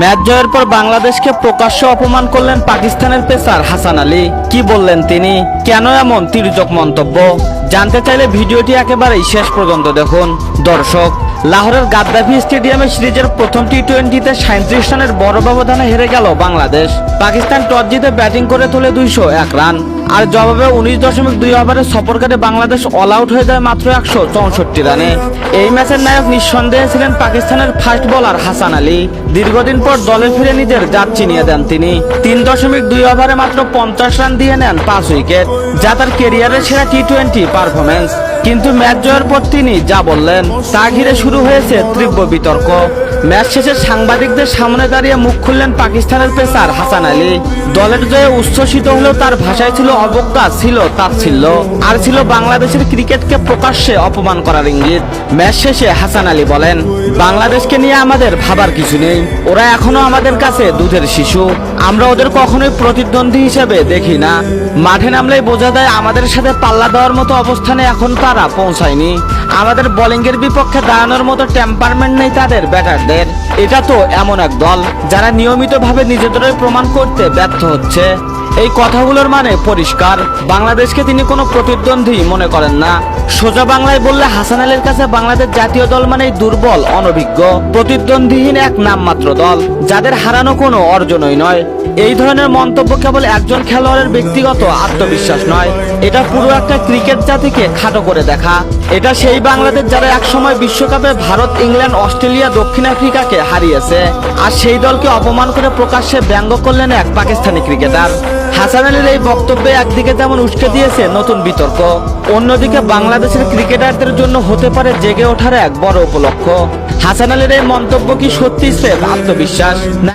Match জয়ের পর বাংলাদেশকে প্রকাশ্য অপমান করলেন পাকিস্তানের পেসার হাসান আলী। কি বললেন তিনি? কেন এমন তির্যক মন্তব্য? জানতে চাইলে ভিডিওটি একেবারেই শেষ পর্যন্ত দেখুন। দর্শক, লাহোরের গাদ্দাফি স্টেডিয়ামে সিরিজের প্রথম টি টোয়েন্টিতে সাঁত্রিশ রানের বড় ব্যবধানে হেরে গেল বাংলাদেশ। পাকিস্তান টস জিতে ব্যাটিং করে তোলে দুইশো এক রান। আর জবাবে উনিশ দশমিক দুই ওভারে সফরকারে বাংলাদেশ অল আউট হয়ে যায় মাত্র একশো চৌষট্টি রানে। এই ম্যাচের নায়ক নিঃসন্দেহে ছিলেন পাকিস্তানের ফাস্ট বোলার হাসান আলী। দীর্ঘদিন পর দলে ফিরে নিজের জাত চিনিয়ে দেন তিনি। তিন দশমিক দুই ওভারে মাত্র পঞ্চাশ রান দিয়ে নেন পাঁচ উইকেট, যা তার কেরিয়ারের সেরা টি টোয়েন্টি পারফরমেন্স কিন্তু ম্যাচ জয়ের পর তিনি যা বললেন, তা ঘিরে শুরু হয়েছে তীব্র বিতর্ক। ম্যাচ শেষে সাংবাদিকদের সামনে দাঁড়িয়ে মুখ খুললেন পাকিস্তানের পেসার হাসান আলী। দলের জয়ে উচ্ছ্বসিত হলেও তার ভাষায় ছিল অবজ্ঞা, ছিল তাচ্ছিল্য, আর ছিল বাংলাদেশের ক্রিকেটকে প্রকাশ্যে অপমান করার ইঙ্গিত। ম্যাচ শেষে হাসান আলী বলেন, বাংলাদেশকে নিয়ে আমাদের ভাবার কিছু নেই। ওরা এখনও আমাদের কাছে দুধের শিশু। আমরা ওদের কখনোই প্রতিদ্বন্দ্বী হিসেবে দেখি না। মাঠে নামলেই বোঝা যায় আমাদের সাথে পাল্লা দেওয়ার মতো অবস্থানে এখন তারা পৌঁছায়নি। আমাদের বোলিংয়ের বিপক্ষে দাঁড়ানোর মতো টেম্পারমেন্ট নেই তাদের ব্যাটারদের। এটা তো এমন এক দল যারা নিয়মিতভাবে নিজেদেরই প্রমাণ করতে ব্যর্থ হচ্ছে। এই কথাগুলোর মানে পরিষ্কার। বাংলাদেশকে তিনি কোনো প্রতিদ্বন্দ্বী মনে করেন না। সোজা বাংলায় বললে হাসান আলীর কাছে বাংলাদেশ জাতীয় দল মানেই দুর্বল, অনভিজ্ঞ, প্রতিদ্বন্দ্বীহীন এক নামমাত্র দল, যাদের হারানো কোনো অর্জনই নয়। এই ধরনের মন্তব্য কেবল একজন খেলোয়াড়ের ব্যক্তিগত আত্মবিশ্বাস নয়, এটা পুরো একটা ক্রিকেট জাতিকে খাটো করে দেখা। এটা সেই বাংলাদেশ যারা একসময় বিশ্বকাপে ভারত, ইংল্যান্ড, অস্ট্রেলিয়া, দক্ষিণ আফ্রিকাকে হারিয়েছে, আর সেই দলকে অপমান করে প্রকাশ্যে ব্যঙ্গ করলেন এক পাকিস্তানি ক্রিকেটার। হাসান আলীর এই বক্তব্যে একদিকে যেমন উস্কে দিয়েছে নতুন বিতর্ক, অন্যদিকে বাংলাদেশের ক্রিকেটারদের জন্য হতে পারে জেগে ওঠার এক বড় উপলক্ষ। হাসান আলীর এই মন্তব্য কি সত্যি সে আত্মবিশ্বাস?